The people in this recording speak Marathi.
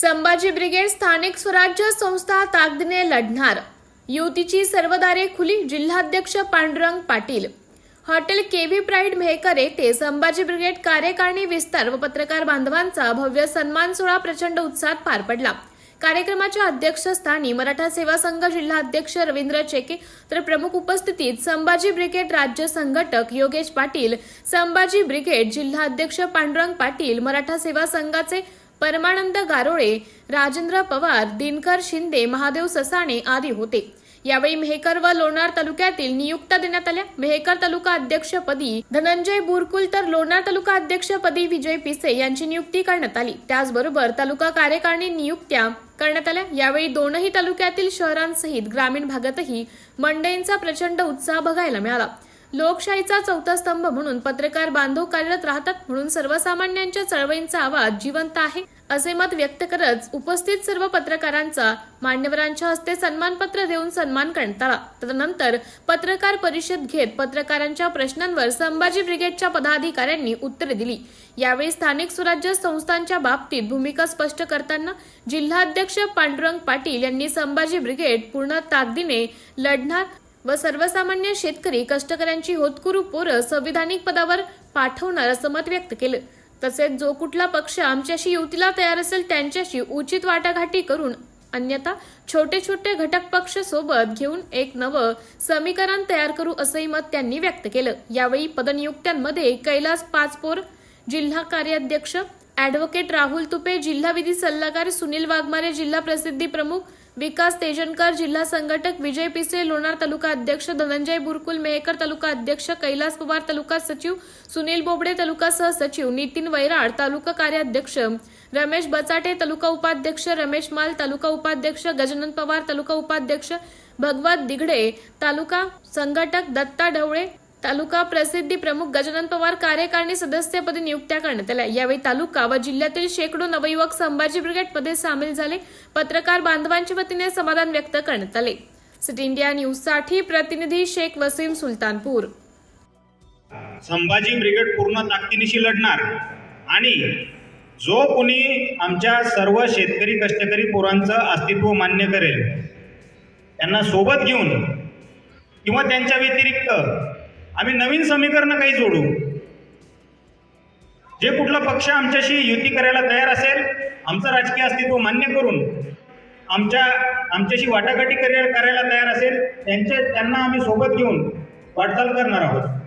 संभाजी ब्रिगेड स्थानिक स्वराज्य संस्था ताकदीने लढणार. युतीची सर्वदारे खुली जिल्हाध्यक्ष Pandurang Patil. Hotel KV pride Mehkar येथे संभाजी ब्रिगेड कार्यकारिणी विस्तार व पत्रकार बांधवांचा भव्य सन्मान सोहळा प्रचंड उत्साहात पार पडला. कार्यक्रमाच्या अध्यक्षस्थानी मराठा सेवा संघ जिल्हाध्यक्ष रवींद्र चेके तर प्रमुख उपस्थितीत संभाजी ब्रिगेड राज्य संघटक योगेश पाटील संभाजी ब्रिगेड जिल्हाध्यक्ष पांडुरंग पाटील मराठा सेवा संघाचे परमानंद गारोळे राजेंद्र पवार दिनकर शिंदे महादेव ससाणे आदी होते. यावेळी मेहकर व लोणार तालुक्यातील नियुक्त्या देण्यात आल्या. मेहकर तालुका अध्यक्षपदी धनंजय बुरकुल तर लोणार तालुका अध्यक्षपदी विजय पिसे यांची नियुक्ती करण्यात आली. त्याचबरोबर तालुका कार्यकारिणी नियुक्त्या करण्यात आल्या. यावेळी दोनही तालुक्यातील शहरांसहित ग्रामीण भागातही मंडईंचा प्रचंड उत्साह बघायला मिळाला. लोकशाहीचा चौथा स्तंभ म्हणून पत्रकार बांधव कार्यरत राहतात म्हणून सर्वसामान्यांच्या चळवळींचा आवाज जिवंत आहे असे मत व्यक्त करत उपस्थित सर्व पत्रकारांचा मान्यवरांच्या हस्ते सन्मानपत्र देऊन सन्मान करण्यात आला तदनंतर पत्रकार परिषद घेत पत्रकारांच्या प्रश्नांवर संभाजी ब्रिगेडच्या पदाधिकाऱ्यांनी उत्तरे दिली. यावेळी स्थानिक स्वराज्य संस्थांच्या बाबतीत भूमिका स्पष्ट करताना जिल्हाध्यक्ष पांडुरंग पाटील यांनी संभाजी ब्रिगेड पूर्ण ताकदीने लढणार व सर्वसामान्य शेतकरी कष्टकऱ्यांची होतकुरू पोरं संविधानिक पदावर पाठवणार असं मत व्यक्त केलं. तसेच जो कुठला पक्ष आमच्याशी युतीला तयार असेल त्यांच्याशी उचित वाटाघाटी करून अन्यथा छोटे छोटे घटक पक्ष सोबत घेऊन एक नवं समीकरण तयार करू असंही मत त्यांनी व्यक्त केलं. यावेळी पदनियुक्त्यांमध्ये कैलास पाचपोर जिल्हा कार्याध्यक्ष ॲडव्होकेट राहुल तुपे जिल्हा विधी सल्लागार सुनील वाघमारे जिल्हा प्रसिद्धी प्रमुख विकास तेजनकर जिल्हा संघटक विजय पिसे लोणार तालुका अध्यक्ष धनंजय बुरकुल मेहकर तालुका अध्यक्ष कैलास पवार तालुका सचिव सुनील बोबडे तालुका सहसचिव नितीन वैराड तालुका कार्याध्यक्ष रमेश बचाटे तालुका उपाध्यक्ष रमेश माल तालुका उपाध्यक्ष गजानन पवार तालुका उपाध्यक्ष भगवत दिघडे तालुका संघटक दत्ता ढवळे तालुका प्रसिद्धी प्रमुख गजानन पवार कार्यकारिणी सदस्यपदी नियुक्त्या करण्यात आल्या. यावेळी तालुका व जिल्ह्यातील शेकडो नवयुवक संभाजी ब्रिगेडमध्ये सामील झाले. पत्रकार बांधवांच्या वतीने समाधान व्यक्त करण्यात आले. सिटी इंडिया न्यूजसाठी प्रतिनिधी शेख वसीम सुलतानपूर. संभाजी ब्रिगेड पूर्ण ताकदीनिशी लढणार आणि जो कोणी आमच्या सर्व शेतकरी कष्टकरी पोरांचं अस्तित्व मान्य करेल त्यांना सोबत घेऊन किंवा त्यांच्या व्यतिरिक्त आम्ही नवीन समीकरणं काही जोडू. जे कुठला पक्ष आमच्याशी युती करायला तयार असेल आमचं राजकीय अस्तित्व मान्य करून आमच्या आमच्याशी वाटाघाटी करायला करायला तयार असेल त्यांचे त्यांना आम्ही सोबत घेऊन वाटचाल करणार आहोत.